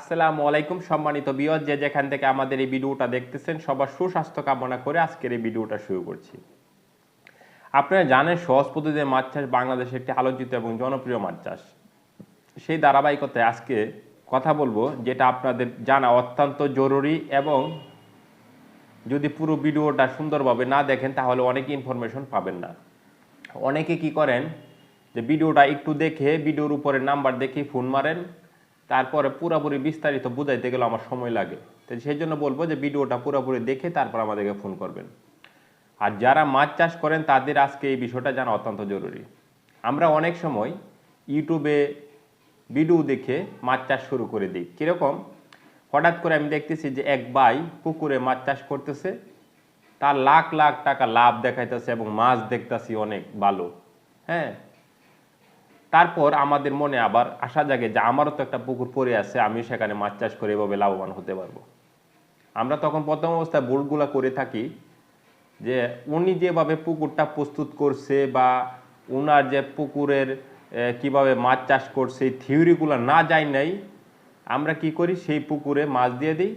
আসসালামু আলাইকুম সম্মানিত বিয়স যে যেখান থেকে আমাদের এই ভিডিওটা দেখতেছেন, সবার সুস্বাস্থ্য কামনা করে আজকের এই ভিডিওটা শুরু করছি। আপনারা জানেন, সহজ পদ্ধতিতে মাছ চাষ বাংলাদেশের একটি আলোচিত এবং জনপ্রিয় মাছ চাষ। সেই ধারাবাহিকতায় আজকে কথা বলব, যেটা আপনাদের জানা অত্যন্ত জরুরি এবং যদি পুরো ভিডিওটা সুন্দরভাবে না দেখেন, তাহলে অনেক ইনফরমেশন পাবেন না। অনেকে কি করেন, যে ভিডিওটা একটু দেখে, ভিডিওর উপরে নাম্বার দেখে ফোন মারেন তারপরে পুরোপুরি বিস্তারিত বুঝাইতে গেলে আমার সময় লাগে। তো সেই জন্য বলব যে ভিডিওটা পুরোপুরি দেখে তারপর আমাদেরকে ফোন করবেন। আর যারা মাছ চাষ করেন, তাদের আজকে এই বিষয়টা জানা অত্যন্ত জরুরি। আমরা অনেক সময় ইউটিউবে ভিডিও দেখে মাছ চাষ শুরু করে দিই। কীরকম? হঠাৎ করে আমি দেখতেছি যে এক ভাই পুকুরে মাছ চাষ করতেছে। তার লাখ লাখ টাকা লাভ দেখাইতেছে এবং মাছ দেখতেছি অনেক ভালো। হ্যাঁ? তারপর আমাদের মনে আবার আশা জাগে যে আমারও তো একটা পুকুর পড়ে আছে আমি সেখানে মাছ চাষ করে এভাবে লাভবান হতে পারব। আমরা তখন প্রথম অবস্থায় বোর্ডগুলা করে থাকি যে উনি যেভাবে পুকুরটা প্রস্তুত করছে বা উনার যে পুকুরের কীভাবে মাছ চাষ করছে, এই থিওরিগুলো না যাই নাই, আমরা কি করি, সেই পুকুরে মাছ দিয়ে দিই।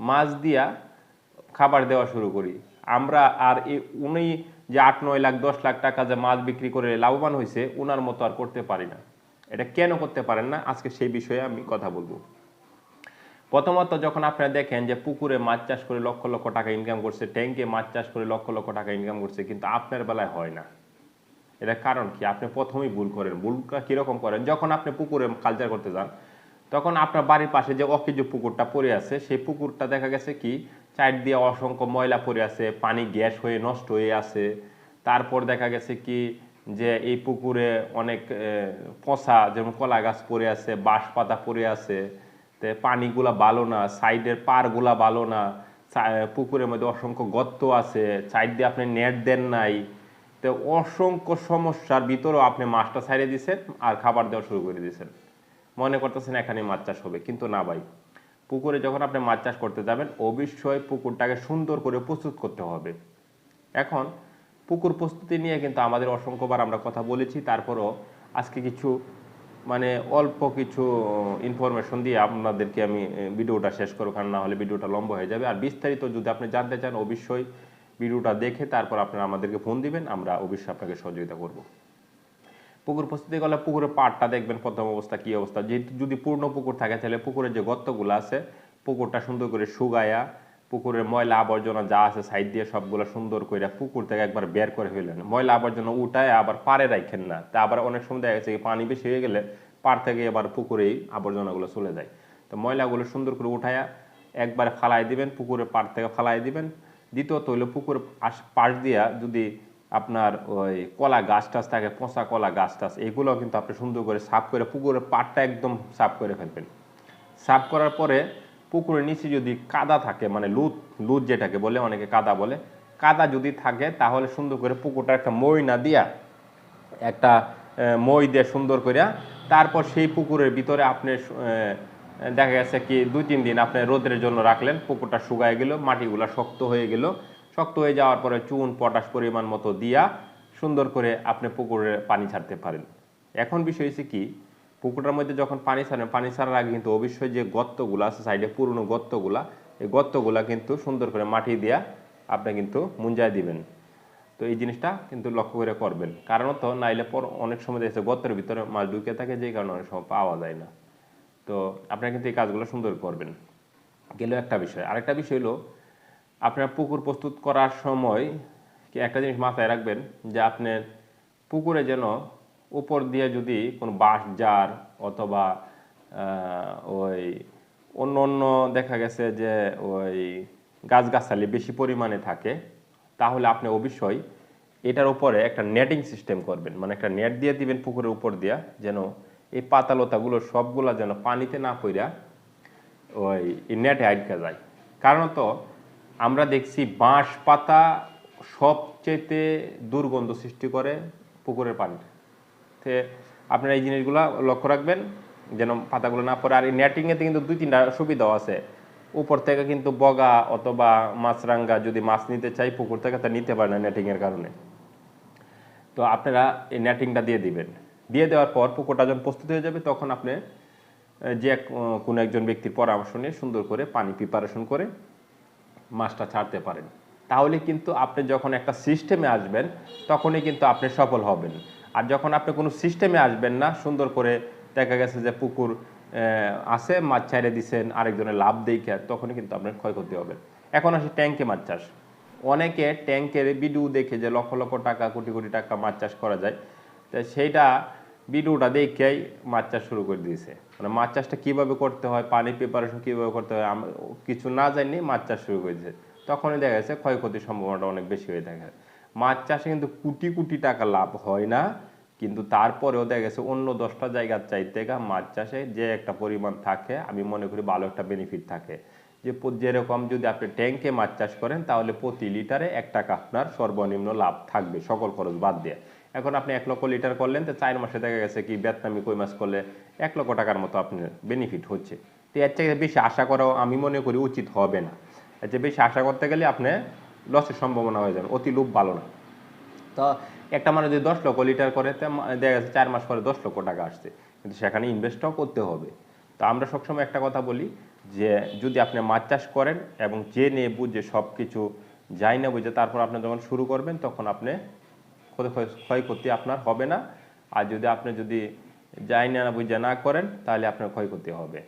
মাছ দিয়া খাবার দেওয়া শুরু করি। আমরা আর এ, উনি যে আট, নয় লাখ, দশ লাখ টাকা যে মাছ বিক্রি করে লাভবান হয়েছে উনার মতো আর করতে পারি না। এটা কেন করতে পারেন না? আজকে সেই বিষয়ে আমি কথা বলব। প্রথমত, যখন আপনারা দেখেন যে পুকুরে মাছ চাষ করে লক্ষ লক্ষ টাকা ইনকাম করছে ট্যাঙ্কে মাছ চাষ করে লক্ষ লক্ষ টাকা ইনকাম করছে, কিন্তু আপনার বেলায় হয় না। এটা কারণ কি? আপনি প্রথমেই ভুল করেন। ভুলটা কীরকম করেন? যখন আপনি পুকুরে কালচার করতে যান, তখন আপনার বাড়ির পাশে যে অকেজ পুকুরটা পড়ে আছে, সেই পুকুরটা দেখা গেছে কি? চার দিয়ে অসংখ্য ময়লা পড়ে আছে, পানি গ্যাস হয়ে নষ্ট হয়ে আছে। তারপর দেখা গেছে কি যে এই পুকুরে অনেক পচা যেমন কলা গাছ পড়ে আছে বাঁশ পাতা পড়ে আছে, তে পানিগুলা ভালো না, সাইডের পারগুলা ভালো না পুকুরের মধ্যে অসংখ্য গর্ত আছে সাইড দিয়ে আপনি নেট দেন নাই। তো অসংখ্য সমস্যার ভিতরেও আপনি মাছটা ছাড়িয়ে দিছেন আর খাবার দেওয়া শুরু করে দিয়েছেন মনে করতেছেন এখানে মাছ চাষ হবে, কিন্তু না ভাই। পুকুরে যখন আপনি মাছ চাষ করতে যাবেন, অবশ্যই পুকুরটাকে সুন্দর করে প্রস্তুত করতে হবে। এখন পুকুর প্রস্তুতি নিয়ে কিন্তু আমাদের অসংখ্যবার আমরা কথা বলেছি। তারপরও আজকে কিছু মানে অল্প কিছু ইনফরমেশন দিয়ে আপনাদেরকে আমি ভিডিওটা শেষ করব, কারণ না হলে ভিডিওটা লম্বা হয়ে যাবে। আর বিস্তারিত যদি আপনি জানতে চান, অবশ্যই ভিডিওটা দেখে তারপর আপনারা আমাদেরকে ফোন দিবেন, আমরা অবশ্যই আপনাকে সহযোগিতা করব। পুকুর প্রস্তুতি করলে পুকুরের পাড়টা দেখবেন প্রথম অবস্থা, কি অবস্থা? যেহেতু যদি পূর্ণ পুকুর থাকে, তাহলে পুকুরের যে গর্তগুলো আছে, পুকুরটা সুন্দর করে শুগায়া পুকুরের ময়লা আবর্জনা যা আছে সাইড দিয়ে সবগুলো সুন্দর করে পুকুর থেকে একবার বের করে ফেলেন ময়লা আবর্জনা উঠায় আবার পাড়ে রাখেন না। তা আবার অনেক সময় দেখা গেছে পানি বেশি হয়ে গেলে পাড় থেকে আবার পুকুরেই আবর্জনাগুলো চলে যায়। তো ময়লাগুলো সুন্দর করে উঠায়া একবার ফালাই দিবেন, পুকুরের পাড় থেকে ফালাই দিবেন। দ্বিতীয়ত হইল পুকুর আশ, পাশ দিয়া যদি আপনার ওই কলা গাছ টাছ থাকে, পচা কলা গাছ টাছ এগুলো কিন্তু আপনি সুন্দর করে সাফ করে পুকুরের পাড়টা একদম সাফ করে ফেলবেন। সাফ করার পরে পুকুরের নিচে যদি কাদা থাকে মানে লুত লুত যেটাকে বলে, অনেকে কাদা বলে, কাদা যদি থাকে তাহলে সুন্দর করে পুকুরটা একটা মই না দিয়া একটা মই দিয়ে সুন্দর করে তারপর সেই পুকুরের ভিতরে আপনি দেখা গেছে কি দুই, তিন দিন আপনি রোদের জন্য রাখলেন, পুকুরটা শুকায় গেল, মাটিগুলা শক্ত হয়ে গেল শক্ত হয়ে যাওয়ার পরে চুন, পটাশ পরিমাণ মতো দিয়া সুন্দর করে আপনি পুকুরে পানি ছাড়তে পারেন। এখন বিষয় হচ্ছে কি, পুকুরটার মধ্যে যখন পানি ছাড়েন পানি ছাড়ার আগে কিন্তু অবশ্যই যে গর্তগুলো আছে, সাইডে পুরনো গর্তগুলা, এই গর্তগুলা কিন্তু সুন্দর করে মাটি দিয়া আপনি কিন্তু মুঞ্জায় দিবেন। তো এই জিনিসটা কিন্তু লক্ষ্য করে করবেন। কারণ তো নাইলে পর অনেক সময় দেখছে গর্তের ভিতরে মাছ ঢুকে থাকে, যে কারণে অনেক সময় পাওয়া যায় না। তো আপনারা কিন্তু এই কাজগুলো সুন্দর করবেন। গেল একটা বিষয়। আরেকটা বিষয় হলো আপনার পুকুর প্রস্তুত করার সময় কি একটা জিনিস মাথায় রাখবেন যে আপনার পুকুরে যেন উপর দিয়ে যদি কোনো বাঁশ জার অথবা ওই অন্য অন্য দেখা গেছে যে ওই গাছগাছালি বেশি পরিমাণে থাকে, তাহলে আপনি অবশ্যই এটার উপরে একটা নেটিং সিস্টেম করবেন। মানে একটা নেট দিয়ে দিবেন পুকুরের উপর দিয়া, যেন এই পাতালতাগুলো সবগুলা যেন পানিতে না পইরা ওই নেটে আটকা যায়। কারণ তো আমরা দেখছি বাঁশ পাতা সবচেয়েতে দুর্গন্ধ সৃষ্টি করে পুকুরের পানি তে আপনারা এই জিনিসগুলো লক্ষ্য রাখবেন, যেন পাতাগুলো না পড়ে। আর এই নেটিংয়েতে কিন্তু দুই তিনটা সুবিধাও আছে। উপর থেকে কিন্তু বগা অথবা মাছরাঙ্গা যদি মাছ নিতে চাই, পুকুর থেকে তা নিতে পারে না নেটিংয়ের কারণে। তো আপনারা এই নেটিংটা দিয়ে দিবেন। দিয়ে দেওয়ার পর পুকুরটা যখন প্রস্তুত হয়ে যাবে, তখন আপনি যে কোনো একজন ব্যক্তির পরামর্শ নিয়ে সুন্দর করে পানি প্রিপারেশন করে মাছটা ছাড়তে পারেন। তাহলে কিন্তু আপনি যখন একটা সিস্টেমে আসবেন, তখনই কিন্তু আপনি সফল হবেন। আর যখন আপনি কোনো সিস্টেমে আসবেন না, সুন্দর করে দেখা গেছে যে পুকুর আছে, মাছ ছাড়ে দিছেন আরেকজনের লাভ দেখে তখনই কিন্তু আপনার ক্ষয়ক্ষতি হবে। এখন আসি ট্যাঙ্কে মাছ চাষ। অনেকে ট্যাঙ্কের ভিডিও দেখে যে লক্ষ লক্ষ টাকা, কোটি কোটি টাকা মাছ চাষ করা যায়। তো সেইটা ভিডিওটা দেখেই মাছ চাষ শুরু করে দিয়েছে। মানে মাছ চাষটা কীভাবে করতে হয়, পানি প্রিপারেশন কীভাবে করতে হয় কিছু না জানি মাছ চাষ শুরু করেছে তখনই দেখা যাচ্ছে ক্ষয়ক্ষতির সম্ভাবনাটা অনেক বেশি হয়ে থাকে। মাছ চাষে কিন্তু কোটি কোটি টাকা লাভ হয় না, কিন্তু তারপরেও দেখা গেছে অন্য দশটা জায়গার চাইতে মাছ চাষে যে একটা পরিমাণ থাকে, আমি মনে করি ভালো একটা বেনিফিট থাকে। যে যেরকম যদি আপনি ট্যাঙ্কে মাছ চাষ করেন, তাহলে প্রতি লিটারে এক টাকা আপনার সর্বনিম্ন লাভ থাকবে, সকল খরচ বাদ দিয়ে। এখন আপনি এক লক্ষ লিটার করলেন, তো চার মাসে দেখা গেছে কি বেতনামি কই মাছ করলে এক লক্ষ টাকার মতো আপনার বেনিফিট হচ্ছে। তো এর থেকে বেশি আশা করাও আমি মনে করি উচিত হবে না। এর চেয়ে বেশি আশা করতে গেলে আপনি লসের সম্ভাবনা হয়ে যাবে, অতি লোভ ভালো না। তো একটা মানুষ যদি দশ লক্ষ লিটার করে, তো দেখা যাচ্ছে চার মাস পরে দশ লক্ষ টাকা আসছে। কিন্তু সেখানে ইনভেস্টও করতে হবে। তো আমরা সবসময় একটা কথা বলি যে, যদি আপনি মাছ চাষ করেন এবং জেনে বুঝে সব কিছু যাই না বুঝে তারপর আপনি যখন শুরু করবেন, তখন আপনি ক্ষয়ক্ষতি আপনার হবে না। আর যদি আপনি যদি যাই না বুঝে না করেন, তাহলে আপনার ক্ষয়ক্ষতি হবে।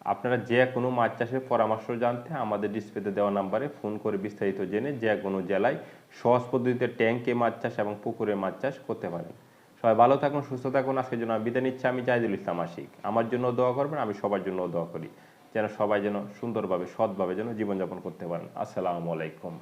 আপনারা যে কোনো মাছ চাষের পরামর্শ জানতে আমাদের ডিসপ্লেতে দেওয়া নাম্বারে ফোন করে বিস্তারিত জেনে যে কোনো জেলায় সহজ পদ্ধতিতে ট্যাঙ্কে মাছ চাষ এবং পুকুরে মাছ চাষ করতে পারেন। সবাই ভালো থাকুন, সুস্থ থাকুন। আজকের জন্য বিদায় নিচ্ছি। আমি জাহিদুল ইসলাম আশিক। আমার জন্য দোয়া করবেন, আমি সবার জন্য দোয়া করি। যেন সবাই যেন সুন্দরভাবে, সৎভাবে যেন জীবনযাপন করতে পারেন। আসসালামু আলাইকুম।